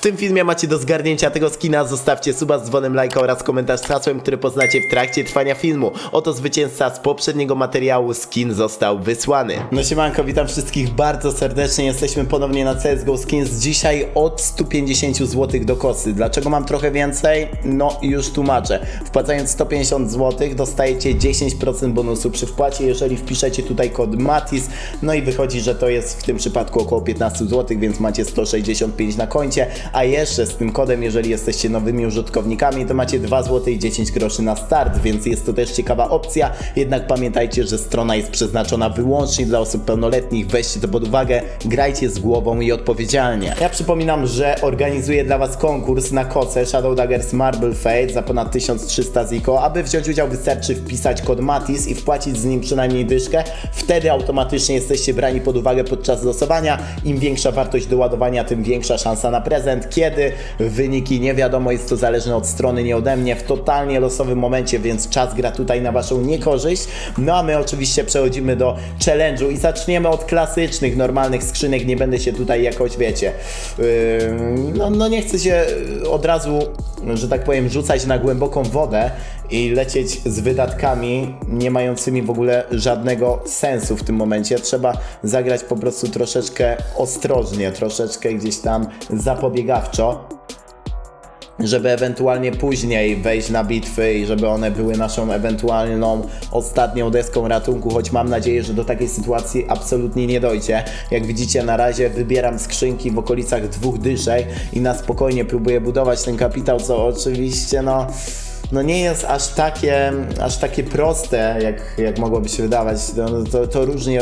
W tym filmie macie do zgarnięcia tego skina, zostawcie suba z dzwonem lajka oraz komentarz z hasłem, który poznacie w trakcie trwania filmu. Oto zwycięzca z poprzedniego materiału, skin został wysłany. No siemanko, witam wszystkich bardzo serdecznie, jesteśmy ponownie na CSGO Skins, dzisiaj od 150 zł do kosy. Dlaczego mam trochę więcej? No już tłumaczę. Wpłacając 150 zł dostajecie 10% bonusu przy wpłacie, jeżeli wpiszecie tutaj kod MATIS, no i wychodzi, że to jest w tym przypadku około 15 zł, więc macie 165 na koncie, a jeszcze z tym kodem, jeżeli jesteście nowymi użytkownikami, to macie 2 zł i 10 groszy na start, więc jest to też ciekawa opcja, jednak pamiętajcie, że strona jest przeznaczona wyłącznie dla osób pełnoletnich, weźcie to pod uwagę, grajcie z głową i odpowiedzialnie. Ja przypominam, że organizuję dla Was konkurs na koce Shadow Daggers Marble Fate za ponad 1300 ziko. Aby wziąć udział wystarczy wpisać kod MATIS i wpłacić z nim przynajmniej dyszkę, wtedy automatycznie jesteście brani pod uwagę podczas losowania. Im większa wartość doładowania, tym większa szansa na prezent. Kiedy wyniki nie wiadomo, jest to zależne od strony, nie ode mnie, w totalnie losowym momencie, więc czas gra tutaj na Waszą niekorzyść. No a my oczywiście przechodzimy do challenge'u i zaczniemy od klasycznych, normalnych skrzynek. Nie będę się tutaj jakoś, wiecie, yy, no, no nie chcę się od razu, że tak powiem, rzucać na głęboką wodę i lecieć z wydatkami nie mającymi w ogóle żadnego sensu w tym momencie. Trzeba zagrać po prostu troszeczkę ostrożnie, troszeczkę gdzieś tam zapobiegawczo żeby ewentualnie później wejść na bitwy i żeby one były naszą ewentualną ostatnią deską ratunku, choć mam nadzieję, że do takiej sytuacji absolutnie nie dojdzie. Jak widzicie na razie wybieram skrzynki w okolicach dwóch dyszek i na spokojnie próbuję budować ten kapitał, co oczywiście no no nie jest aż takie, aż takie proste, jak, jak mogłoby się wydawać. To, to, to różnie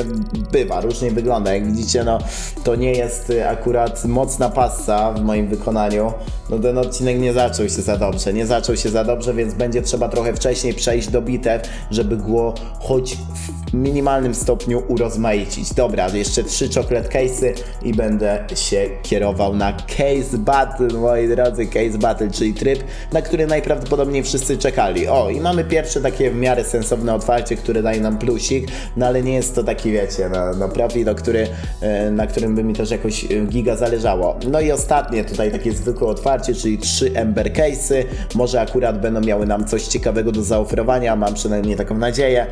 bywa, różnie wygląda. Jak widzicie, no to nie jest akurat mocna passa w moim wykonaniu. No ten odcinek nie zaczął się za dobrze, nie zaczął się za dobrze, więc będzie trzeba trochę wcześniej przejść do bitew, żeby go choć w minimalnym stopniu urozmaicić. Dobra, jeszcze trzy chocolate case'y i będę się kierował na case battle, moi drodzy, case battle, czyli tryb, na który najprawdopodobniej wszyscy czekali. O, i mamy pierwsze takie w miarę sensowne otwarcie, które daje nam plusik, no ale nie jest to taki, wiecie, no, no profil, który, e, na którym by mi też jakoś e, giga zależało. No i ostatnie tutaj takie zwykłe otwarcie, czyli trzy ember case'y, może akurat będą miały nam coś ciekawego do zaoferowania, mam przynajmniej taką nadzieję.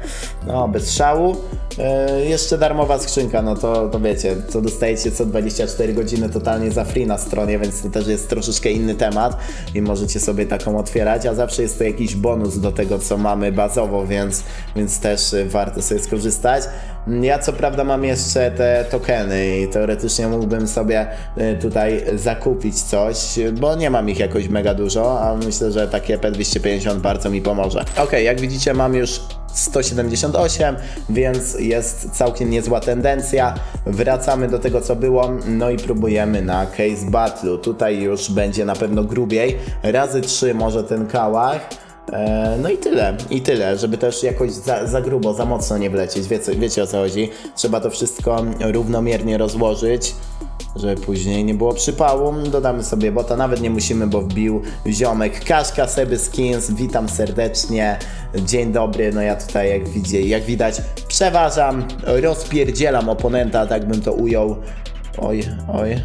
No, bez szału. E, jeszcze darmowa skrzynka, no to, to wiecie, co dostajecie co 24 godziny totalnie za free na stronie, więc to też jest troszeczkę inny temat i możecie sobie taką otwierać, a zawsze jest to jakiś bonus do tego, co mamy bazowo, więc, więc też y, warto sobie skorzystać. Ja co prawda mam jeszcze te tokeny i teoretycznie mógłbym sobie y, tutaj zakupić coś, bo nie mam ich jakoś mega dużo, a myślę, że takie P250 bardzo mi pomoże. Ok, jak widzicie mam już 178, więc jest całkiem niezła tendencja. Wracamy do tego, co było, no i próbujemy na Case Battle. Tutaj już będzie na pewno grubiej. Razy 3 może ten kałach. E, No i tyle, i tyle, żeby też jakoś za, za grubo, za mocno nie wlecieć. Wiecie, wiecie o co chodzi. Trzeba to wszystko równomiernie rozłożyć, żeby później nie było przypału. Dodamy sobie bota, nawet nie musimy, bo wbił ziomek. Kaszka Seby Skins, witam serdecznie. Dzień dobry, no ja tutaj jak, widzi, jak widać przeważam, rozpierdzielam oponenta, tak bym to ujął. Oj, oj.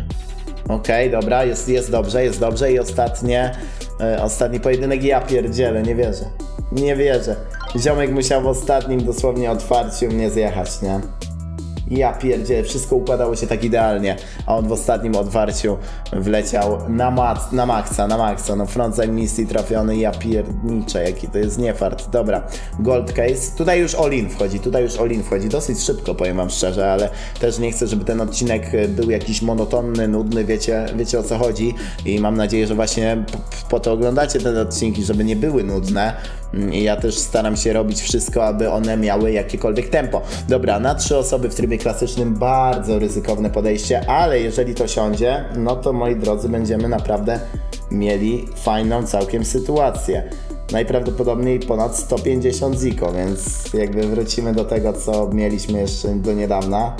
Okej, dobra, jest, jest dobrze, jest dobrze i ostatnie, e, ostatni pojedynek, ja pierdzielę, nie wierzę, nie wierzę. Ziomek musiał w ostatnim dosłownie otwarciu mnie zjechać, nie? Ja pierdzielę, wszystko układało się tak idealnie, a on w ostatnim otwarciu wleciał na, mac, na maksa, na maksa, no frontside misji trafiony, ja pierniczę, jaki to jest niefart. Dobra, gold case, tutaj już all-in wchodzi, tutaj już all-in wchodzi, dosyć szybko powiem wam szczerze, ale też nie chcę, żeby ten odcinek e, był jakiś monotonny, nudny, wiecie, wiecie o co chodzi. I mam nadzieję, że właśnie po, po to oglądacie te odcinki, żeby nie były nudne ja też staram się robić wszystko, aby one miały jakiekolwiek tempo. Dobra, na trzy osoby w trybie klasycznym bardzo ryzykowne podejście, ale jeżeli to siądzie, no to moi drodzy, będziemy naprawdę mieli fajną całkiem sytuację. Najprawdopodobniej ponad 150 ziko, więc jakby wrócimy do tego, co mieliśmy jeszcze do niedawna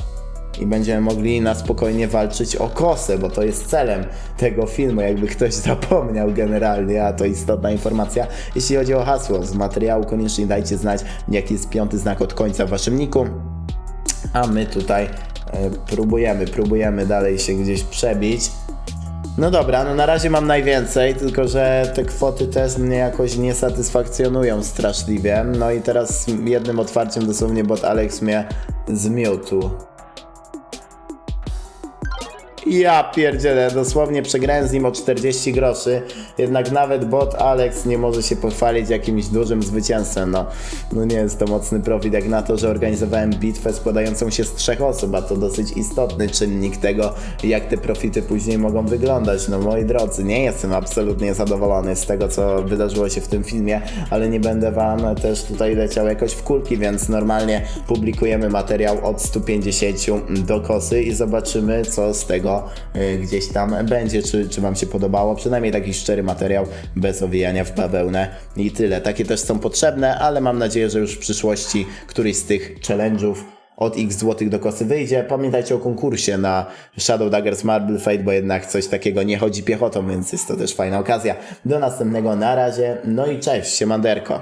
i będziemy mogli na spokojnie walczyć o kosę, bo to jest celem tego filmu, jakby ktoś zapomniał generalnie, a to istotna informacja. Jeśli chodzi o hasło z materiału, koniecznie dajcie znać, jaki jest piąty znak od końca w waszym niku. A my tutaj e, próbujemy, próbujemy dalej się gdzieś przebić. No dobra, no na razie mam najwięcej, tylko że te kwoty też mnie jakoś nie satysfakcjonują straszliwie. No i teraz jednym otwarciem dosłownie bot Alex mnie zmiótł. Ja pierdzielę, dosłownie przegrałem z nim o 40 groszy, jednak nawet bot Alex nie może się pochwalić jakimś dużym zwycięstwem, no, no nie jest to mocny profit jak na to, że organizowałem bitwę składającą się z trzech osób, a to dosyć istotny czynnik tego, jak te profity później mogą wyglądać, no moi drodzy, nie jestem absolutnie zadowolony z tego, co wydarzyło się w tym filmie, ale nie będę wam też tutaj leciał jakoś w kulki, więc normalnie publikujemy materiał od 150 do kosy i zobaczymy, co z tego y, gdzieś tam będzie, czy, czy Wam się podobało. Przynajmniej taki szczery materiał, bez owijania w bawełnę i tyle. Takie też są potrzebne, ale mam nadzieję, że już w przyszłości któryś z tych challenge'ów od x złotych do kosy wyjdzie. Pamiętajcie o konkursie na Shadow Daggers Marble Fate, bo jednak coś takiego nie chodzi piechotą, więc jest to też fajna okazja. Do następnego, na razie, no i cześć, siemanderko.